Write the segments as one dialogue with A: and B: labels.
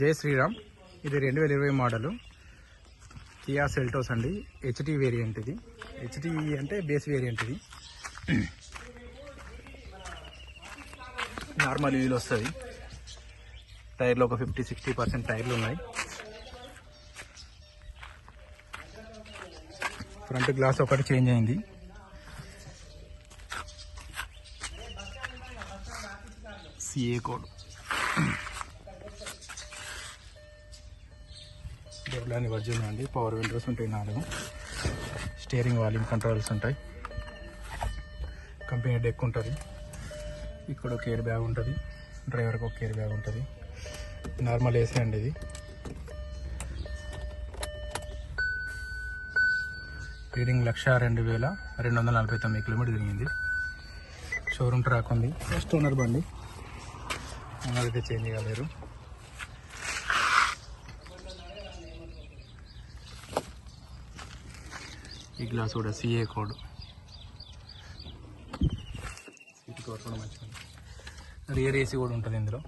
A: జై శ్రీరామ్. ఇది రెండు వేల ఇరవై మోడలు. కియా సెల్టోస్ అండి. హెచ్టీ వేరియంట్ ఇది. హెచ్టీ అంటే బేస్ వేరియంట్ ఇది. నార్మల్ వీల్ వస్తుంది. టైర్లో ఒక ఫిఫ్టీ సిక్స్టీ పర్సెంట్ టైర్లు ఉన్నాయి. ఫ్రంట్ గ్లాస్ ఒకటి చేంజ్ అయింది. సిఏ కోడ్ డోర్లాని వర్జన్ అండి పవర్ విండోస్ ఉంటాయి నాలుగు. స్టీరింగ్ వాల్యూమ్ కంట్రోల్స్ ఉంటాయి. కంపెనీ డెక్ ఉంటుంది ఇక్కడ ఒక ఎయిర్ బ్యాగ్ ఉంటుంది. డ్రైవర్కి ఒక ఎయిర్ బ్యాగ్ ఉంటుంది. నార్మల్ ఏసీ అండి ఇది. రీడింగ్ లక్ష రెండు వేల రెండు వందల నలభై తొమ్మిది కిలోమీటర్ తిరిగింది. షోరూమ్ ట్రాక్ ఉంది. ఫస్ట్ ఓనర్ బండి. ఓనర్ అయితే చేంజ్ చేయలేరు ఈ గ్లాస్ కూడా సిఏ కోడ్. సీట్ కవర్ కూడా మంచిగా. రియర్ ఏసీ కూడా ఉంటుంది ఇందులో.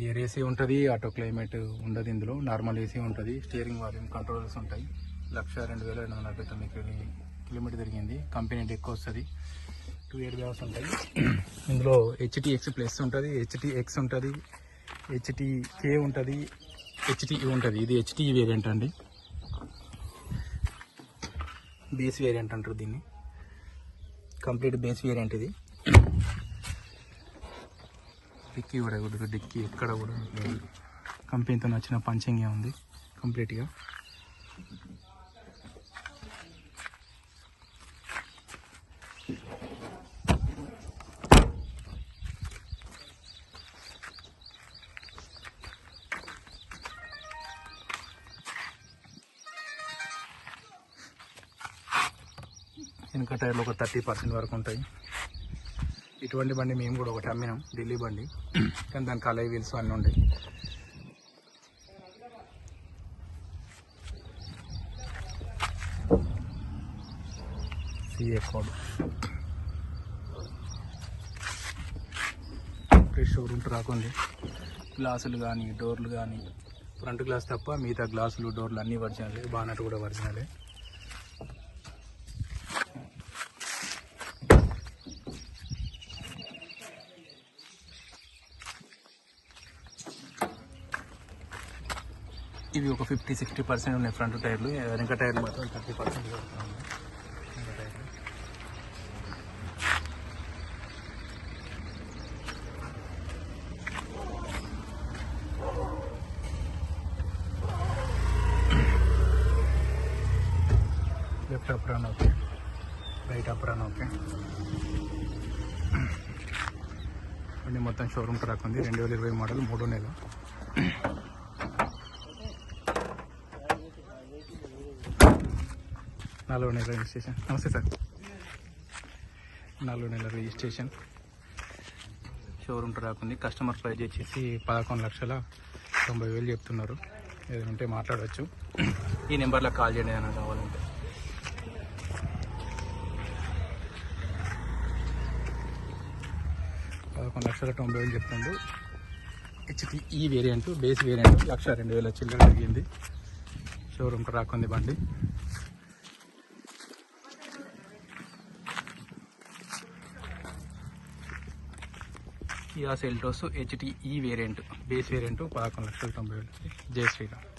A: రియర్ ఏసీ ఉంటుంది ఆటో క్లైమేట్ ఉండదు ఇందులో. నార్మల్ ఏసీ ఉంటుంది స్టీరింగ్ వాల్యూమ్ కంట్రోల్స్ ఉంటాయి. లక్ష రెండు వేల రెండు వందల నలభై తొమ్మిది కిలో- కిలోమీటర్ తిరిగింది. కంపెనీ ఎక్కువ వస్తుంది. టూ ఇయర్ బ్యాగ్స్ ఉంటాయి. ఇందులో హెచ్టిఎక్స్ ప్లస్ ఉంటుంది హెచ్టిఎక్స్ ఉంటుంది హెచ్టికే ఉంటుంది హెచ్టి ఉంటుంది. ఇది హెచ్టిఈ వేరియంట్ అండి. బేస్ వేరియంట్ అంటారు దీన్ని. కంప్లీట్ బేస్ వేరియంట్ ఇది. డిక్కీ కూడా కూడా డిక్కీ ఎక్కడ కూడా కంపెనీతో నచ్చిన పంచంగా ఉంది కంప్లీట్గా. వెనుక టైర్లు ఒక థర్టీ పర్సెంట్ వరకు ఉంటాయి. ఇటువంటి బండి మేము కూడా ఒకటి అమ్మినాం ఢిల్లీ బండి. కానీ దానికి అలై వీల్స్ అన్నీ ఉండే. సిఏ కోడ్ షోరూమ్ రాకుంది గ్లాసులు కానీ డోర్లు కానీ ఫ్రంట్ గ్లాస్ తప్ప మిగతా గ్లాసులు డోర్లు అన్నీ ఒరిజినలే బానట్ కూడా ఒరిజినలే ఇవి ఒక ఫిఫ్టీ సిక్స్టీ పర్సెంట్ ఉన్నాయి ఫ్రంట్ టైర్లు. వెనక టైర్లు మాత్రం thirty percent left up run okay right up run okay మొత్తం షోరూమ్ ట్రాక్ ఉంది రెండు వేల ఇరవై మోడల్ మూడో నెల నాలుగు నెల రిజిస్ట్రేషన్. నమస్తే సార్. నాలుగు నెల రిజిస్ట్రేషన్. షోరూమ్ రాకుంది కస్టమర్ ప్రైజ్ వచ్చేసి పదకొండు లక్షల తొంభై వేలు చెప్తున్నారు. ఏదైనా ఉంటే మాట్లాడవచ్చు. ఈ నెంబర్లో కాల్ చేయండి ఏమైనా కావాలంటే. పదకొండు లక్షల తొంభై వేలు చెప్తుండు. హెచ్టి ఈ వేరియంట్ బేస్ వేరియంట్ లక్ష రెండు వేల చిల్లర జరిగింది. షోరూమ్ రాకుంది బండి. Kia Seltos HTE variant base variant పదకొండు లక్షల తొంభై వేలు. జై శ్రీరామ్.